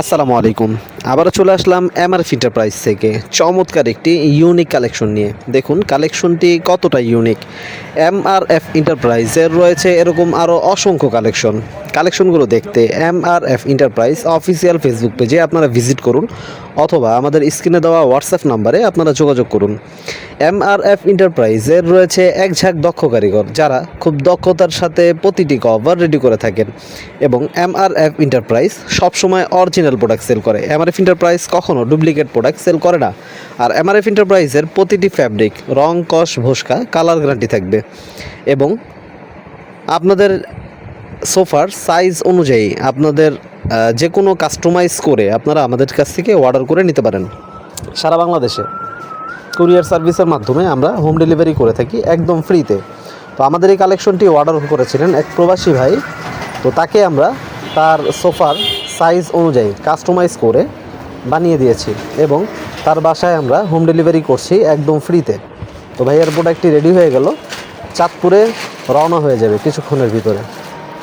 আসসালামু আলাইকুম। আবারও চলে আসলাম এমআরএফ এন্টারপ্রাইজ থেকে। চমৎকার একটি ইউনিক কালেকশন নিয়ে। দেখুন কালেকশনটি কতটা ইউনিক এমআরএফ এন্টারপ্রাইজের রয়েছে এরকম আরও অসংখ্য কালেকশন কালেকশনগুলো দেখতে এমআরএফ এন্টারপ্রাইজ অফিসিয়াল ফেসবুক পেজে আপনারা ভিজিট করুন, অথবা আমাদের স্ক্রিনে দেওয়া হোয়াটসঅ্যাপ নাম্বারে আপনারা যোগাযোগ করুন। এমআরএফ এন্টারপ্রাইজের রয়েছে এক ঝাঁক দক্ষ কারিগর, যারা খুব দক্ষতার সাথে প্রতিটি কভার রেডি করে থাকেন এবং এমআরএফ এন্টারপ্রাইজ সবসময় অরিজিনাল প্রোডাক্ট সেল করে। এম আর এফ এন্টারপ্রাইজ কখনও ডুপ্লিকেট প্রোডাক্ট সেল করে না। আর এম আর এফ এন্টারপ্রাইজের প্রতিটি ফ্যাব্রিক রং কস ভোসকা কালার গ্যারান্টি থাকবে। এবং আপনাদের সোফার সাইজ অনুযায়ী আপনাদের যে কোনো কাস্টমাইজ করে আপনারা আমাদের কাছ থেকে অর্ডার করে নিতে পারেন। সারা বাংলাদেশে কুরিয়ার সার্ভিসের মাধ্যমে আমরা হোম ডেলিভারি করে থাকি একদম ফ্রিতে তো আমাদের এই কালেকশনটি অর্ডার করেছিলেন এক প্রবাসী ভাই। তো তাকে আমরা তার সোফার সাইজ অনুযায়ী কাস্টমাইজ করে বানিয়ে দিয়েছি এবং তার বাসায় আমরা হোম ডেলিভারি করছি একদম ফ্রিতে তো ভাইয়ার প্রোডাক্টটি রেডি হয়ে গেল। চাঁদপুরে রওনা হয়ে যাবে কিছুক্ষণের ভিতরে।